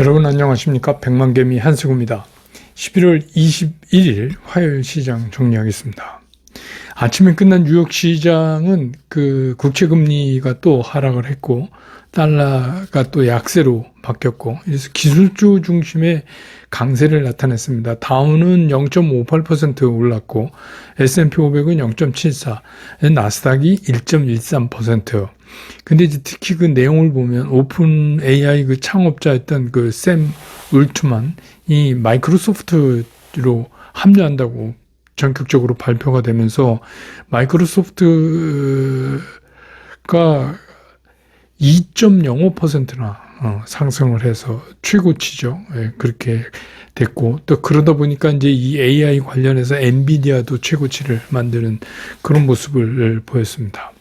여러분 안녕하십니까 백만개미 한승우입니다. 11월 21일 화요일 시장 정리하겠습니다. 아침에 끝난 뉴욕 시장은 그 국채 금리가 또 하락을 했고 달러가 또 약세로 바뀌었고 그래서 기술주 중심의 강세를 나타냈습니다. 다우는 0.58% 올랐고 S&P 500은 0.74, 나스닥이 1.13%. 근데 이제 특히 그 내용을 보면 오픈 AI 그 창업자였던 그 샘 울트만 이 마이크로소프트로 합류한다고 전격적으로 발표가 되면서 마이크로소프트가 2.05%나 어, 상승을 해서 최고치죠. 예, 그렇게 됐고 또 그러다 보니까 이제 이 AI 관련해서 엔비디아도 최고치를 만드는 그런 모습을 보였습니다.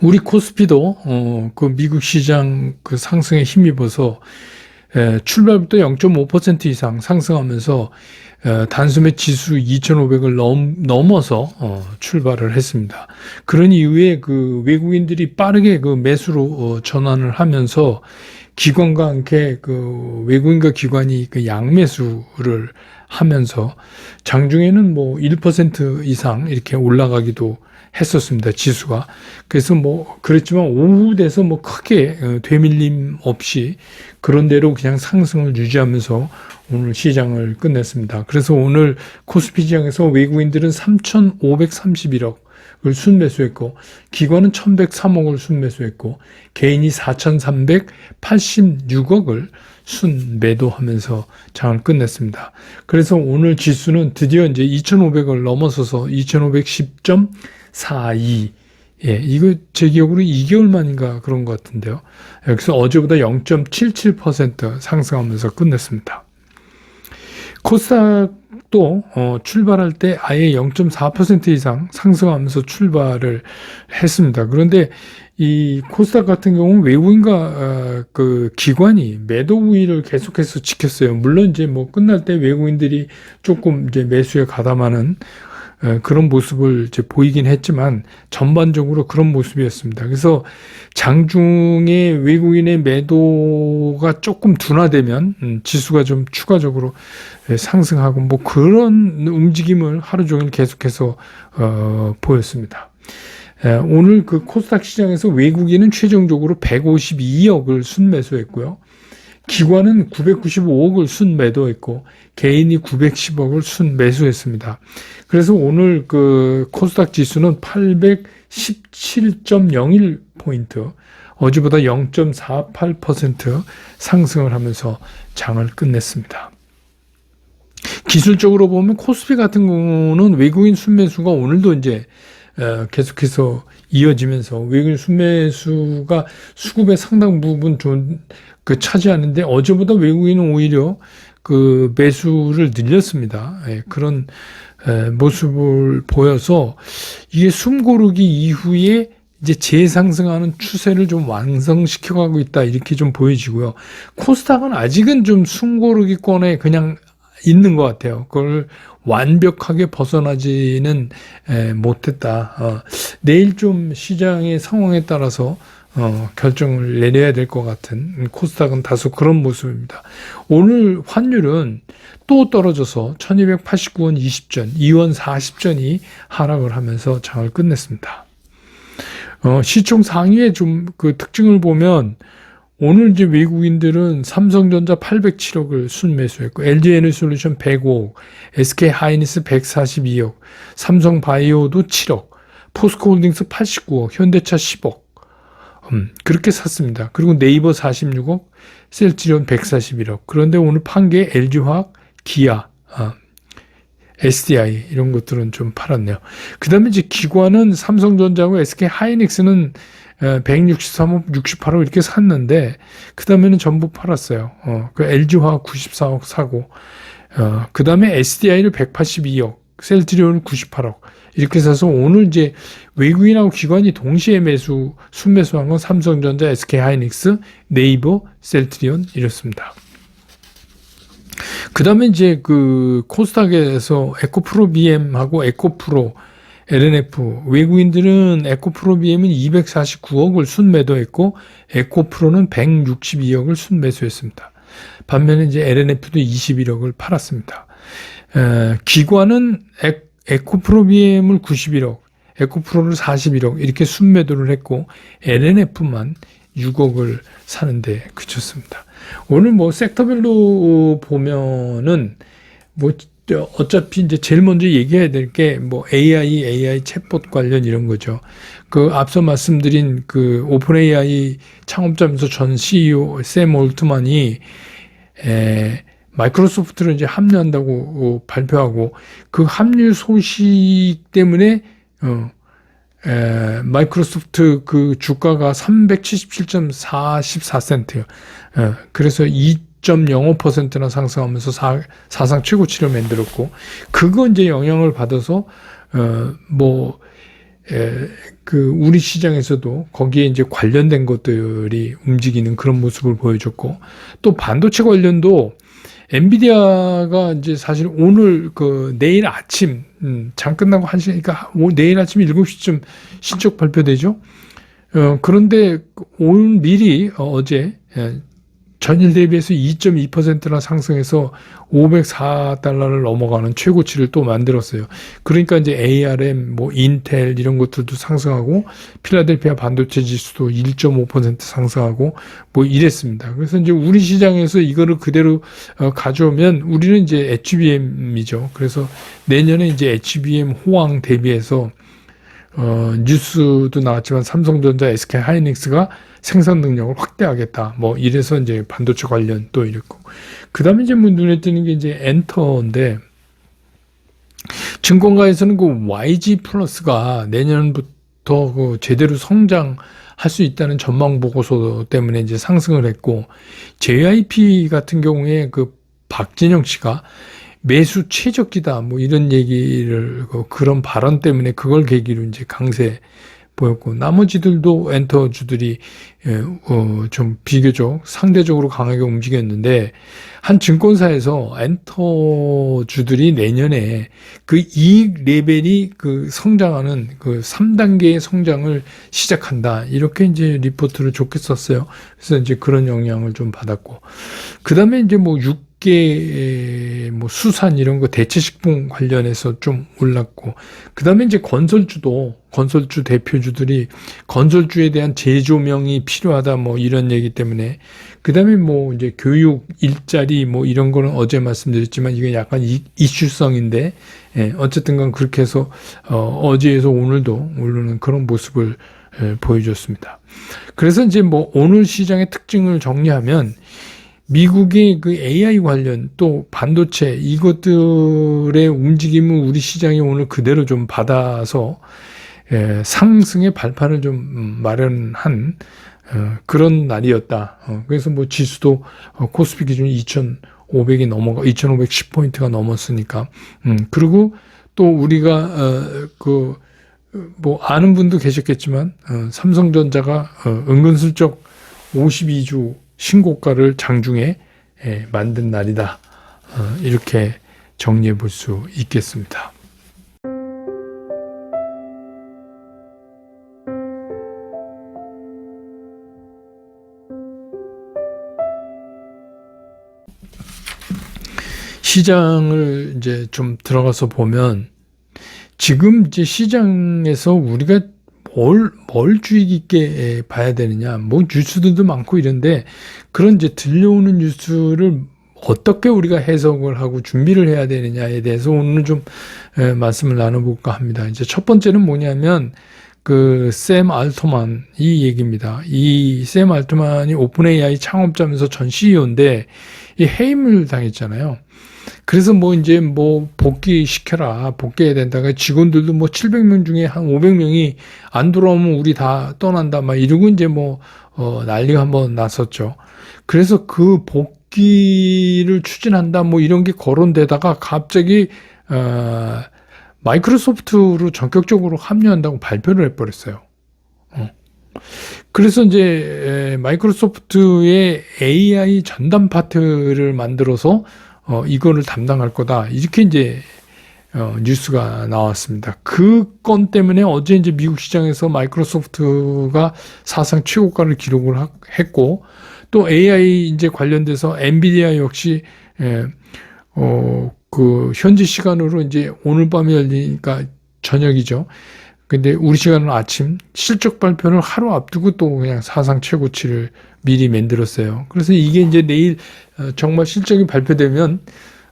우리 코스피도 어, 그 미국 시장 그 상승에 힘입어서 에, 출발부터 0.5% 이상 상승하면서 에, 단숨에 지수 2,500을 넘, 넘어서 어, 출발을 했습니다. 그런 이후에 그 외국인들이 빠르게 그 매수로 어, 전환을 하면서 기관과 함께 그 외국인과 기관이 그 양매수를 하면서 장중에는 뭐 1% 이상 이렇게 올라가기도 했었습니다. 지수가. 그래서 뭐 그랬지만 오후 돼서 뭐 크게 어, 되밀림 없이 그런 대로 그냥 상승을 유지하면서 오늘 시장을 끝냈습니다. 그래서 오늘 코스피 시장에서 외국인들은 3,531억 을 순매수했고 기관은 1,103억을 순매수했고 개인이 4,386억을 순매도하면서 장을 끝냈습니다. 그래서 오늘 지수는 드디어 이제 2,500을 넘어서서 2,510.42 예, 이거 제 기억으로 2개월 만인가 그런 것 같은데요. 여기서 어제보다 0.77% 상승하면서 끝냈습니다. 코스닥도 어, 출발할 때 아예 0.4% 이상 상승하면서 출발을 했습니다. 그런데 이 코스닥 같은 경우는 외국인과 어, 그 기관이 매도 우위를 계속해서 지켰어요. 물론 이제 뭐 끝날 때 외국인들이 조금 이제 매수에 가담하는 그런 모습을 이제 보이긴 했지만 전반적으로 그런 모습이었습니다. 그래서 장중에 외국인의 매도가 조금 둔화되면 음, 지수가 좀 추가적으로 상승하고 뭐 그런 움직임을 하루 종일 계속해서 어, 보였습니다. 오늘 그 코스닥 시장에서 외국인은 최종적으로 152억을 순매수했고요. 기관은 995억을 순매도했고 개인이 910억을 순매수했습니다. 그래서 오늘 그 코스닥 지수는 817.01 포인트 어제보다 0.48% 상승을 하면서 장을 끝냈습니다. 기술적으로 보면 코스피 같은 경우는 외국인 순매수가 오늘도 이제 어, 계속해서 이어지면서 외국인 순매수가 수급의 상당 부분 좀 그 차지하는데 어제보다 외국인은 오히려 그 매수를 늘렸습니다. 예, 그런 모습을 보여서 이게 숨고르기 이후에 이제 재상승하는 추세를 좀 완성시켜가고 있다 이렇게 좀 보여지고요. 코스닥은 아직은 좀 숨고르기권에 그냥 있는 것 같아요. 그걸 완벽하게 벗어나지는 못했다. 어, 내일 좀 시장의 상황에 따라서 어, 결정을 내려야 될 것 같은 코스닥은 다소 그런 모습입니다. 오늘 환율은 또 떨어져서 1289원 20전, 2원 40전이 하락을 하면서 장을 끝냈습니다. 어, 시총 상위의 좀 그 특징을 보면 오늘 이제 외국인들은 삼성전자 807억을 순매수했고 LG에너지솔루션 105억, SK하이닉스 142억, 삼성바이오도 7억, 포스코홀딩스 89억, 현대차 10억. 음, 그렇게 샀습니다. 그리고 네이버 46억, 셀트리온 141억. 그런데 오늘 판게 LG화학, 기아, 어, SDI 이런 것들은 좀 팔았네요. 그 다음에 이제 기관은 삼성전자하고 SK 하이닉스는 163억, 68억 이렇게 샀는데 그 다음에는 전부 팔았어요. 어, 그 LG화학 94억 사고 어, 그 다음에 SDI를 182억, 셀트리온을 98억 이렇게 사서 오늘 이제 외국인하고 기관이 동시에 매수 순매수한 건 삼성전자, SK 하이닉스, 네이버, 셀트리온 이렇습니다. 그 다음에 이제 그 코스닥에서 에코프로 BM하고 에코프로 LNF 외국인들은 에코프로 BM은 249억을 순매도했고 에코프로는 162억을 순매수했습니다. 반면에 이제 LNF도 21억을 팔았습니다. 에, 기관은 에, 에코프로 BM을 91억, 에코프로를 41억 이렇게 순매도를 했고 LNF만 6억을 사는데 그쳤습니다. 오늘 뭐 섹터별로 보면은 뭐 어차피 이제 제일 먼저 얘기해야 될 게 뭐 AI, AI 챗봇 관련 이런 거죠. 그 앞서 말씀드린 그 오픈 AI 창업자면서 전 CEO 샘 올트만이 에 마이크로소프트를 이제 합류한다고 발표하고 그 합류 소식 때문에 어 에, 마이크로소프트 그 주가가 377.44센트요. 에, 그래서 2.05%나 상승하면서 사, 사상 최고치를 만들었고, 그거 이제 영향을 받아서, 어, 뭐, 에, 그, 우리 시장에서도 거기에 이제 관련된 것들이 움직이는 그런 모습을 보여줬고, 또 반도체 관련도 엔비디아가 이제 사실 오늘 그 내일 아침 음, 장 끝나고 한 시간 그러니까 내일 아침 7시쯤 실적 발표되죠. 어, 그런데 오늘 미리 어, 어제 예, 전일 대비해서 2.2%나 상승해서 504달러를 넘어가는 최고치를 또 만들었어요. 그러니까 이제 ARM, 뭐 인텔 이런 것들도 상승하고 필라델피아 반도체 지수도 1.5% 상승하고 뭐 이랬습니다. 그래서 이제 우리 시장에서 이거를 그대로 어, 가져오면 우리는 이제 HBM이죠. 그래서 내년에 이제 HBM 호황 대비해서 어, 뉴스도 나왔지만 삼성전자, SK 하이닉스가 생산 능력을 확대하겠다. 뭐 이래서 이제 반도체 관련 또 이랬고. 그 다음에 이제 뭐 눈에 띄는 게 이제 엔터인데, 증권가에서는 그 YG 플러스가 내년부터 그 제대로 성장 할 수 있다는 전망 보고서 때문에 이제 상승을 했고, JIP 같은 경우에 그 박진영 씨가 매수 최적기다 뭐 이런 얘기를 그 그런 발언 때문에 그걸 계기로 이제 강세 보였고 나머지들도 엔터주들이 예, 어, 좀 비교적 상대적으로 강하게 움직였는데 한 증권사에서 엔터주들이 내년에 그 이익 레벨이 그 성장하는 그 3단계의 성장을 시작한다 이렇게 이제 리포트를 좋게 썼어요. 그래서 이제 그런 영향을 좀 받았고 그 다음에 이제 뭐 6. 게, 뭐, 수산 이런 거 대체식품 관련해서 좀 올랐고, 그 다음에 이제 건설주도, 건설주 대표주들이 건설주에 대한 재조명이 필요하다, 뭐, 이런 얘기 때문에, 그 다음에 뭐, 이제 교육, 일자리, 뭐, 이런 거는 어제 말씀드렸지만, 이게 약간 이, 이슈성인데, 예, 어쨌든 간 그렇게 해서, 어, 어제에서 오늘도 오르는 그런 모습을 예, 보여줬습니다. 그래서 이제 뭐, 오늘 시장의 특징을 정리하면, 미국의 그 AI 관련 또 반도체 이것들의 움직임은 우리 시장이 오늘 그대로 좀 받아서 예, 상승의 발판을 좀 음, 마련한 어, 그런 날이었다. 어, 그래서 뭐 지수도 어, 코스피 기준 2,500이 넘어가 2,510포인트가 넘었으니까 음, 그리고 또 우리가 어, 그뭐 아는 분도 계셨겠지만 어, 삼성전자가 어, 은근슬쩍 52주 신고가를 장중에 예, 만든 날이다. 어, 이렇게 정리해 볼 수 있겠습니다. 시장을 이제 좀 들어가서 보면 지금 이제 시장에서 우리가 뭘, 뭘 주의 깊게 봐야 되느냐. 뭐 뉴스들도 많고 이런데 그런 이제 들려오는 뉴스를 어떻게 우리가 해석을 하고 준비를 해야 되느냐에 대해서 오늘 좀 말씀을 나눠볼까 합니다. 이제 첫 번째는 뭐냐면 그 샘 알토만 이 얘기입니다. 이 샘 알토만이 오픈 AI 창업자면서 전 CEO인데 이 해임을 당했잖아요. 그래서 뭐 이제 뭐 복귀시켜라, 복귀해야 된다가 직원들도 뭐 700명 중에 한 500명이 안 돌아오면 우리 다 떠난다, 막 이러고 이제 뭐, 어, 난리가 한번 났었죠. 그래서 그 복귀를 추진한다, 뭐 이런 게 거론되다가 갑자기, 어, 마이크로소프트로 전격적으로 합류한다고 발표를 해버렸어요. 어. 그래서 이제 마이크로소프트의 AI 전담 파트를 만들어서 어, 이거를 담당할 거다. 이렇게 이제 어, 뉴스가 나왔습니다. 그 건 때문에 어제 이제 미국 시장에서 마이크로소프트가 사상 최고가를 기록을 하- 했고 또 AI 이제 관련돼서 엔비디아 역시 예, 어, 그 현지 시간으로 이제 오늘 밤에 열리니까 저녁이죠. 근데 우리 시간은 아침 실적 발표를 하루 앞두고 또 그냥 사상 최고치를 미리 만들었어요. 그래서 이게 이제 내일 어, 정말 실적이 발표되면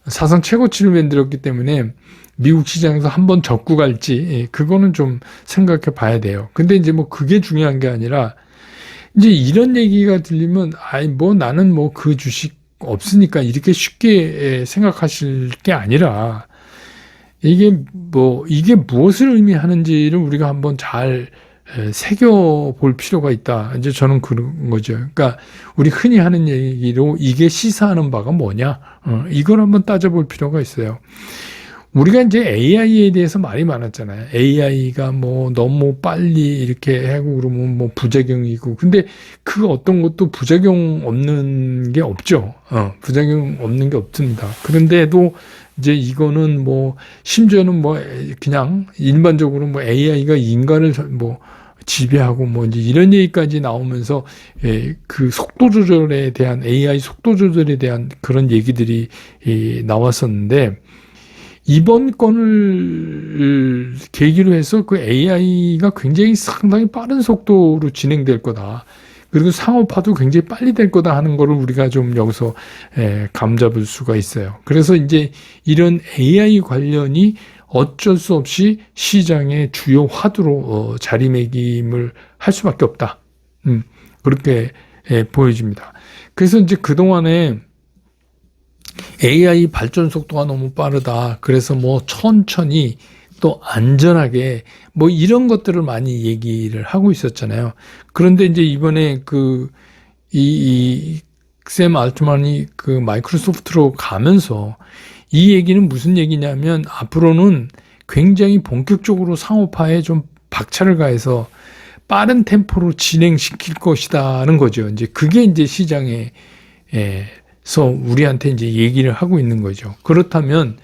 사상 최고치를 만들었기 때문에 미국 시장에서 한번 접고 갈지 예, 그거는 좀 생각해 봐야 돼요. 근데 이제 뭐 그게 중요한 게 아니라 이제 이런 얘기가 들리면 아이 뭐 나는 뭐 그 주식 없으니까 이렇게 쉽게 예, 생각하실 게 아니라 이게 뭐 이게 무엇을 의미하는지를 우리가 한번 잘 에, 새겨 볼 필요가 있다. 이제 저는 그런 거죠. 그러니까 우리 흔히 하는 얘기로 이게 시사하는 바가 뭐냐? 어, 이걸 한번 따져 볼 필요가 있어요. 우리가 이제 AI에 대해서 말이 많았잖아요. AI가 뭐 너무 빨리 이렇게 하고 그러면 뭐 부작용이고. 근데 그 어떤 것도 부작용 없는 게 없죠. 어, 부작용 없는 게 없습니다. 그런데도 이제 이거는 뭐 심지어는 뭐 그냥 일반적으로 뭐 AI가 인간을 뭐 지배하고 뭐 이제 이런 얘기까지 나오면서 예, 그 속도 조절에 대한 AI 속도 조절에 대한 그런 얘기들이 이 나왔었는데 이번 건을 계기로 해서 그 AI가 굉장히 상당히 빠른 속도로 진행될 거다. 그리고 상업화도 굉장히 빨리 될 거다 하는 거를 우리가 좀 여기서 에, 감잡을 수가 있어요. 그래서 이제 이런 AI 관련이 어쩔 수 없이 시장의 주요 화두로 어, 자리매김을 할 수밖에 없다. 음, 그렇게 에, 보여집니다. 그래서 이제 그동안에 AI 발전 속도가 너무 빠르다. 그래서 뭐 천천히 또 안전하게 뭐 이런 것들을 많이 얘기를 하고 있었잖아요. 그런데 이제 이번에 그, 이, 이샘 알트만이 그 마이크로소프트로 가면서 이 얘기는 무슨 얘기냐면 앞으로는 굉장히 본격적으로 상업화에 좀 박차를 가해서 빠른 템포로 진행시킬 것이다는 거죠. 이제 그게 이제 시장 에, 에서 우리한테 이제 얘기를 하고 있는 거죠. 그렇다면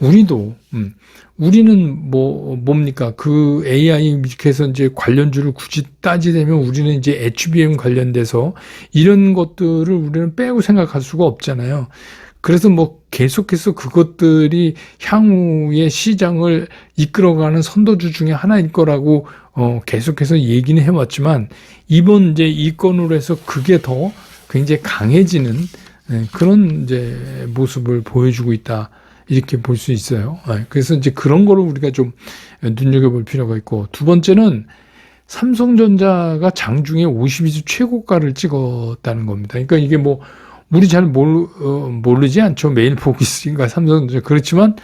우리도, 음, 우리는 뭐 뭡니까 그 AI 해서 이제 관련주를 굳이 따지자면 우리는 이제 HBM 관련돼서 이런 것들을 우리는 빼고 생각할 수가 없잖아요. 그래서 뭐 계속해서 그것들이 향후의 시장을 이끌어가는 선도주 중에 하나일 거라고 어 계속해서 얘기는 해왔지만 이번 이제 이 건으로 해서 그게 더 굉장히 강해지는 예, 그런 이제 모습을 보여주고 있다. 이렇게 볼 수 있어요. 예, 그래서 이제 그런 거를 우리가 좀 눈여겨볼 필요가 있고 두 번째는 삼성전자가 장중에 52주 최고가를 찍었다는 겁니다. 그러니까 이게 뭐 우리 잘 모르, 어, 모르지 않죠. 매일 보고 있으니까 삼성전자 그렇지만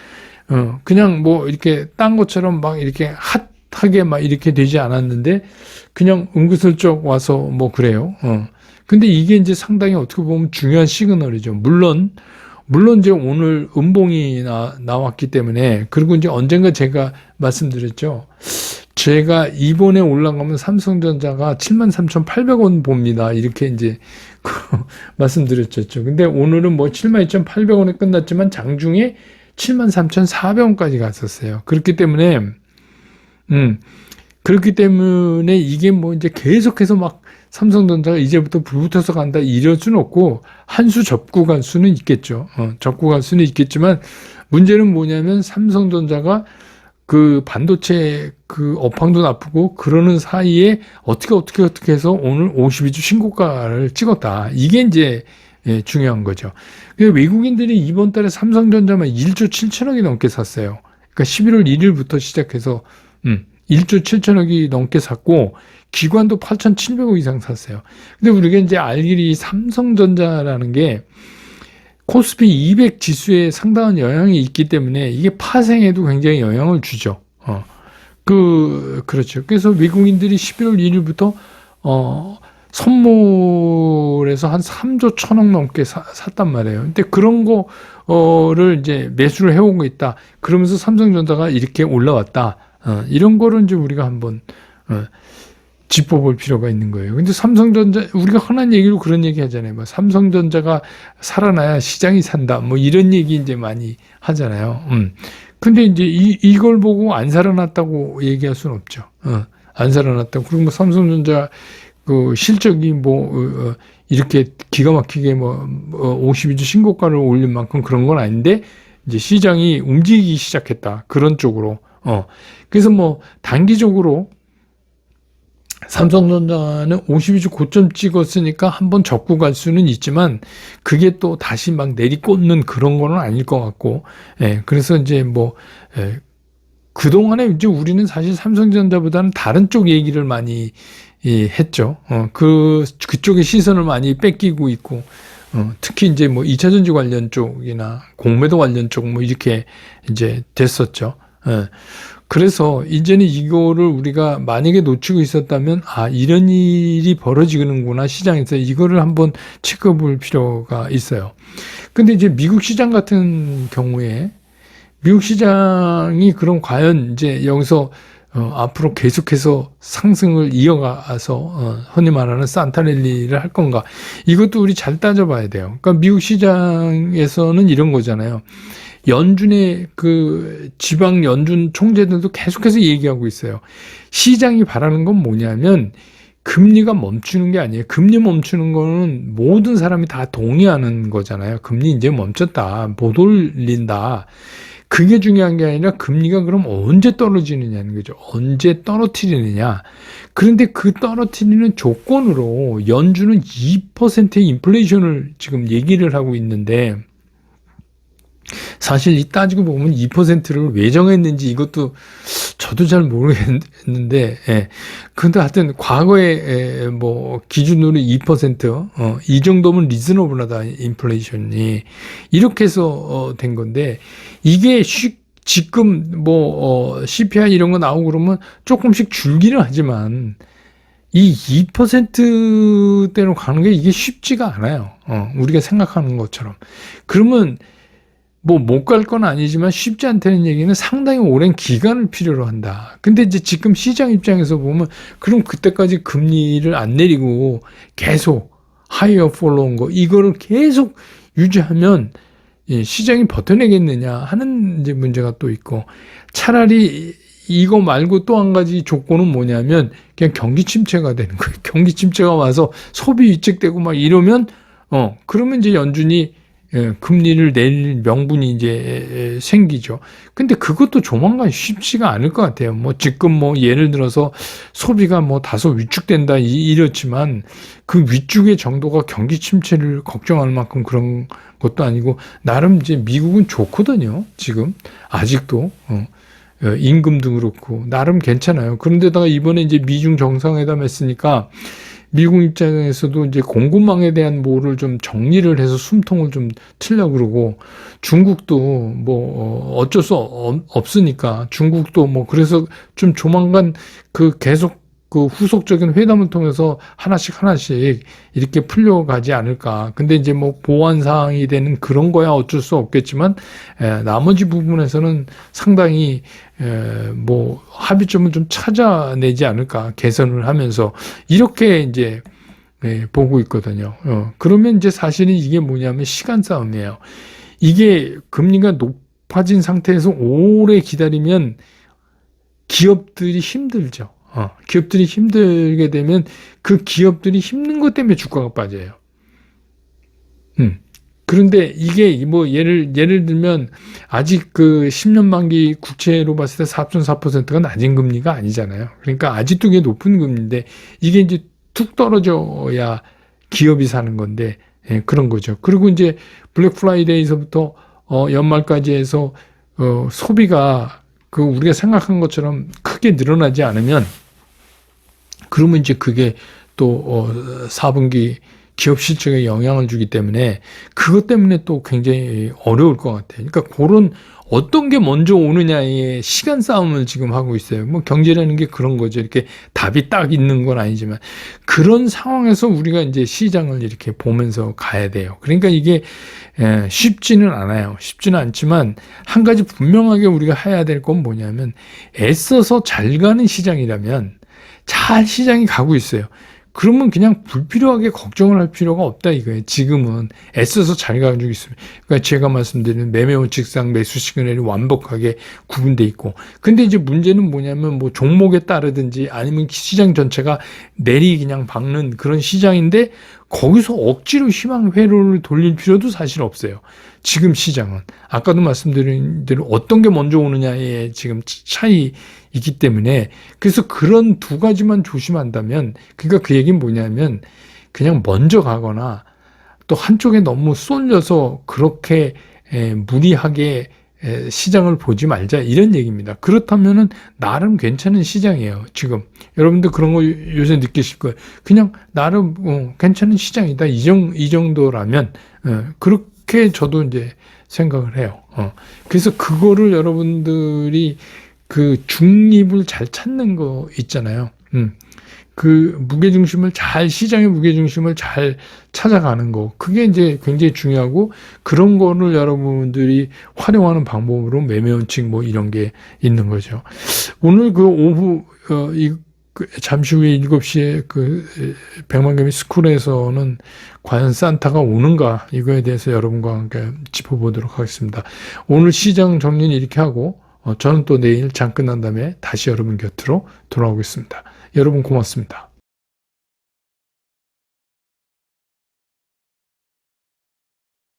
어, 그냥 뭐 이렇게 딴 것처럼 막 이렇게 핫 하게 막 이렇게 되지 않았는데 그냥 은근슬쩍 와서 뭐 그래요. 어. 근데 이게 이제 상당히 어떻게 보면 중요한 시그널이죠. 물론 물론 이제 오늘 음봉이 나, 나왔기 때문에 그리고 이제 언젠가 제가 말씀드렸죠. 제가 이번에 올라가면 삼성전자가 73,800원 봅니다. 이렇게 이제 말씀드렸죠. 근데 오늘은 뭐 72,800원에 끝났지만 장중에 73,400원까지 갔었어요. 그렇기 때문에 음 그렇기 때문에 이게 뭐 이제 계속해서 막 삼성전자가 이제부터 불붙어서 간다 이럴 수는 없고 한 수 접고 갈 수는 있겠죠. 어, 접고 갈 수는 있겠지만 문제는 뭐냐면 삼성전자가 그 반도체 그 업황도 나쁘고 그러는 사이에 어떻게 어떻게 어떻게 해서 오늘 52주 신고가를 찍었다. 이게 이제 예, 중요한 거죠. 그 외국인들이 이번 달에 삼성전자만 1조 7천억이 넘게 샀어요. 그러니까 11월 1일부터 시작해서 음, 1조 7천억이 넘게 샀고 기관도 8,700억 이상 샀어요. 근데 우리가 이제 알 길이 삼성전자라는 게 코스피 200 지수에 상당한 영향이 있기 때문에 이게 파생에도 굉장히 영향을 주죠. 어. 그, 그렇죠. 그래서 외국인들이 11월 1일부터, 어, 선물에서 한 3조 천억 넘게 사, 샀단 말이에요. 근데 그런 거를 이제 매수를 해오고 있다. 그러면서 삼성전자가 이렇게 올라왔다. 어, 이런 거를 이제 우리가 한번, 어, 짚어볼 필요가 있는 거예요. 근데 삼성전자, 우리가 흔한 얘기로 그런 얘기 하잖아요. 뭐 삼성전자가 살아나야 시장이 산다. 뭐 이런 얘기 이제 많이 하잖아요. 음. 근데 이제 이, 이걸 보고 안 살아났다고 얘기할 수는 없죠. 어, 안 살아났다고. 그리고 뭐 삼성전자 그 실적이 뭐, 어, 어, 이렇게 기가 막히게 뭐, 어, 52주 신고가를 올린 만큼 그런 건 아닌데, 이제 시장이 움직이기 시작했다. 그런 쪽으로. 어. 그래서 뭐, 단기적으로 삼성전자는 52주 고점 찍었으니까 한번 접고 갈 수는 있지만 그게 또 다시 막 내리꽂는 그런 거는 아닐 것 같고 예 그래서 이제 뭐 예, 그동안에 이제 우리는 사실 삼성전자보다는 다른 쪽 얘기를 많이 예, 했죠 어 그 그쪽에 시선을 많이 뺏기고 있고 어, 특히 이제 뭐 2차 전지 관련 쪽이나 공매도 관련 쪽 뭐 이렇게 이제 됐었죠 예. 그래서 이제는 이거를 우리가 만약에 놓치고 있었다면 아 이런 일이 벌어지는구나 시장에서 이거를 한번 체크볼 필요가 있어요. 근데 이제 미국 시장 같은 경우에 미국 시장이 그럼 과연 이제 여기서 어, 앞으로 계속해서 상승을 이어가서 어, 흔히 말하는 산타랠리를 할 건가 이것도 우리 잘 따져봐야 돼요. 그러니까 미국 시장에서는 이런 거잖아요. 연준의 그 지방 연준 총재들도 계속해서 얘기하고 있어요. 시장이 바라는 건 뭐냐면 금리가 멈추는 게 아니에요. 금리 멈추는 거는 모든 사람이 다 동의하는 거잖아요. 금리 이제 멈췄다. 못 올린다. 그게 중요한 게 아니라 금리가 그럼 언제 떨어지느냐는 거죠. 언제 떨어뜨리느냐. 그런데 그 떨어뜨리는 조건으로 연준은 2%의 인플레이션을 지금 얘기를 하고 있는데 사실 이 따지고 보면 2%를 왜 정했는지 이것도 저도 잘 모르겠는데, 예. 근데 하여튼 과거에 에, 뭐 기준으로 2%, 어, 이 정도면 리즈너블하다 인플레이션이 이렇게 해서 어, 된 건데 이게 쉽 지금 뭐 어, CPI 이런 거 나오고 그러면 조금씩 줄기는 하지만 이 2%대로 가는 게 이게 쉽지가 않아요. 어, 우리가 생각하는 것처럼. 그러면 뭐 못 갈 건 아니지만 쉽지 않다는 얘기는 상당히 오랜 기간을 필요로 한다. 근데 이제 지금 시장 입장에서 보면 그럼 그때까지 금리를 안 내리고 계속 하이어 폴로운 거 이거를 계속 유지하면 예, 시장이 버텨내겠느냐 하는 이제 문제가 또 있고 차라리 이거 말고 또 한 가지 조건은 뭐냐면 그냥 경기 침체가 되는 거예요. 경기 침체가 와서 소비 위축되고 막 이러면 어 그러면 이제 연준이 예, 금리를 낼 명분이 이제 생기죠. 근데 그것도 조만간 쉽지가 않을 것 같아요. 뭐 지금 뭐 예를 들어서 소비가 뭐 다소 위축된다 이- 이렇지만 그 위축의 정도가 경기 침체를 걱정할 만큼 그런 것도 아니고 나름 이제 미국은 좋거든요. 지금 아직도 어. 어, 임금도 그렇고 나름 괜찮아요. 그런데다가 이번에 이제 미중 정상회담 했으니까 미국 입장에서도 이제 공급망에 대한 뭐를 좀 정리를 해서 숨통을 좀 틀려 그러고 중국도 뭐 어, 어쩔 수 없- 없으니까 중국도 뭐 그래서 좀 조만간 그 계속 그 후속적인 회담을 통해서 하나씩 하나씩 이렇게 풀려가지 않을까. 근데 이제 뭐 보완 사항이 되는 그런 거야 어쩔 수 없겠지만 에, 나머지 부분에서는 상당히 에, 뭐 합의점을 좀 찾아내지 않을까 개선을 하면서 이렇게 이제 예, 보고 있거든요. 어, 그러면 이제 사실은 이게 뭐냐면 시간 싸움이에요. 이게 금리가 높아진 상태에서 오래 기다리면 기업들이 힘들죠. 어, 기업들이 힘들게 되면 그 기업들이 힘든 것 때문에 주가가 빠져요. 음. 그런데 이게 뭐 예를 예를 들면 아직 그 10년 만기 국채로 봤을 때 4.4%가 낮은 금리가 아니잖아요. 그러니까 아직도 이게 높은 금리인데 이게 이제 툭 떨어져야 기업이 사는 건데 예, 그런 거죠. 그리고 이제 블랙 프라이데이서부터 어 연말까지 해서 어 소비가 그 우리가 생각한 것처럼 크게 늘어나지 않으면 그러면 이제 그게 또 어, 4분기 기업 실적에 영향을 주기 때문에 그것 때문에 또 굉장히 어려울 것 같아요. 그러니까 그런 어떤 게 먼저 오느냐의 시간 싸움을 지금 하고 있어요. 뭐 경제라는 게 그런 거죠. 이렇게 답이 딱 있는 건 아니지만 그런 상황에서 우리가 이제 시장을 이렇게 보면서 가야 돼요. 그러니까 이게 예, 쉽지는 않아요. 쉽지는 않지만 한 가지 분명하게 우리가 해야 될 건 뭐냐면 애써서 잘 가는 시장이라면 잘 시장이 가고 있어요. 그러면 그냥 불필요하게 걱정을 할 필요가 없다 이거예요. 지금은 애써서 잘 가지고 있습니다. 그러니까 제가 말씀드린 매매 원칙상 매수 시그널이 완벽하게 구분돼 있고, 근데 이제 문제는 뭐냐면 뭐 종목에 따르든지 아니면 시장 전체가 내리 그냥 박는 그런 시장인데 거기서 억지로 희망 회로를 돌릴 필요도 사실 없어요. 지금 시장은 아까도 말씀드린 대로 어떤 게 먼저 오느냐에 지금 차이 있기 때문에 그래서 그런 두 가지만 조심한다면 그러니까 그 얘기는 뭐냐면 그냥 먼저 가거나 또 한쪽에 너무 쏠려서 그렇게 에, 무리하게 에, 시장을 보지 말자 이런 얘기입니다. 그렇다면은 나름 괜찮은 시장이에요. 지금 여러분들 그런 거 요- 요새 느끼실 거예요. 그냥 나름 어, 괜찮은 시장이다 이, 정, 이 정도라면 어, 그렇게 저도 이제 생각을 해요. 어. 그래서 그거를 여러분들이 그 중립을 잘 찾는 거 있잖아요. 음. 그 무게중심을 잘, 시장의 무게중심을 잘 찾아가는 거. 그게 이제 굉장히 중요하고 그런 거를 여러분들이 활용하는 방법으로 매매원칙 뭐 이런 게 있는 거죠. 오늘 그 오후, 어, 이, 그 잠시 후에 7시에 그 백만개미 스쿨에서는 과연 산타가 오는가 이거에 대해서 여러분과 함께 짚어보도록 하겠습니다. 오늘 시장 정리는 이렇게 하고 어, 저는 또 내일 장 끝난 다음에 다시 여러분 곁으로 돌아오겠습니다. 여러분 고맙습니다.